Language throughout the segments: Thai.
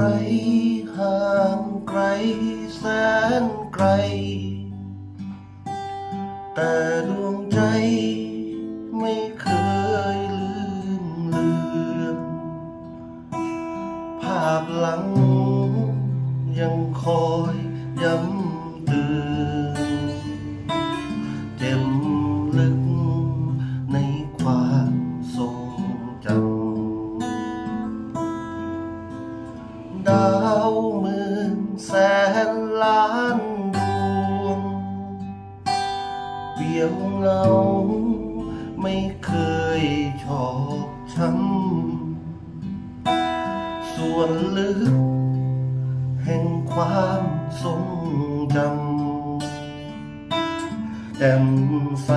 รห่างไกลแสนไกล แต่ดวงใจไม่เคยลืมเลือนภาพหลังยังคอยย้ำเตือน เบี่ยงเราไม่เคยชอกช้ำส่วนลึก แห่งความทรงจำแจ่มใส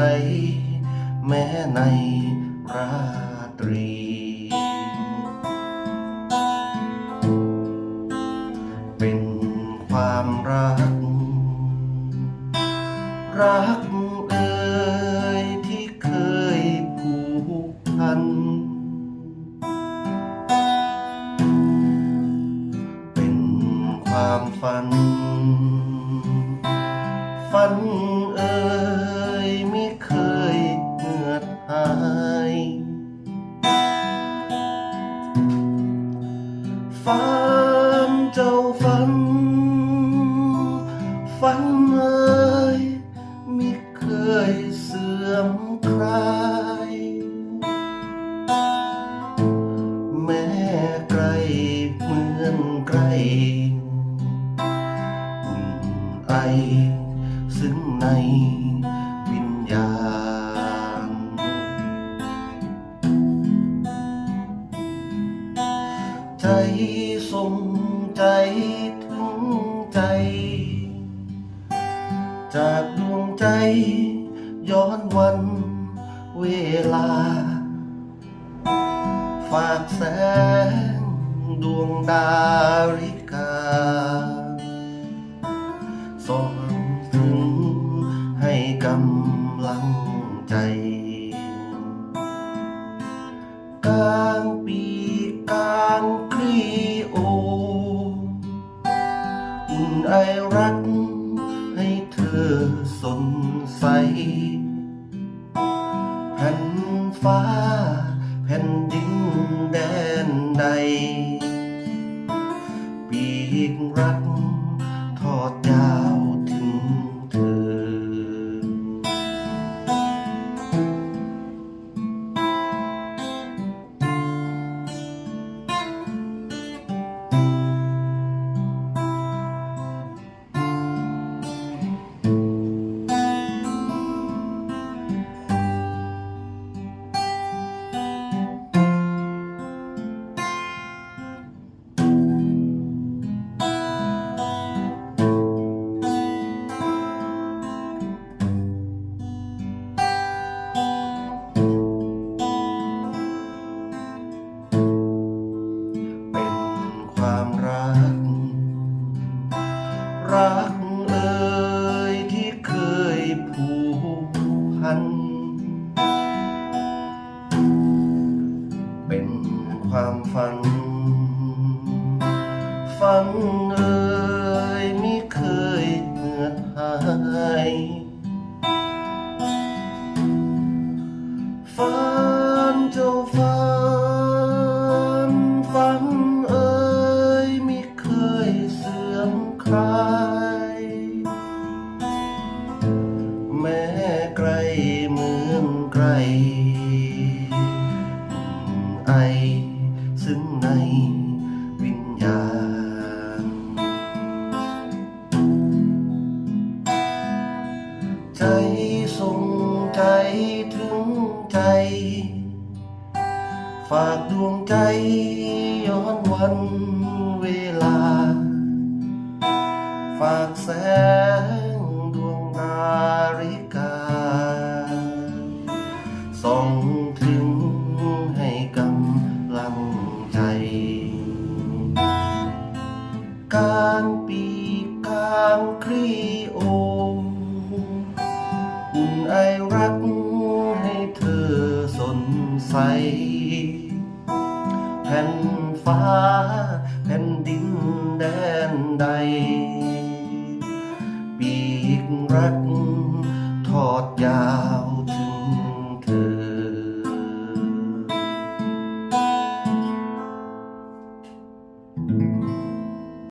แม้ในราตรี ความฝัน ฝันเอ่ยไม่เคยเหงือดหาย ฝันเจ้าฝัน ฝันเอ่ยไม่เคยเสื่อมคลาย ซึ่งในวิญญาณ ใจส่งใจถึงใจ จากดวงใจย้อนวันเวลา ฝากแสงดวงดาริกา ได้รัก ให้เธอสนใสแผ่นฟ้าแผ่นดินแดนใด ปีกรักทอดยา พันเป็น ม้ไกลเหมือนไกล ไอซึ่งในวิญญาณ ใจส่งใจถึงใจ ฝากดวงใจย้อนวันเวลา ฝากแสงางปีกลางคลีโออุ่นไอรักให้เธอสนใส แผ่นฟ้าแผ่นดินแดนใด ปีกรักทอดยาวถึง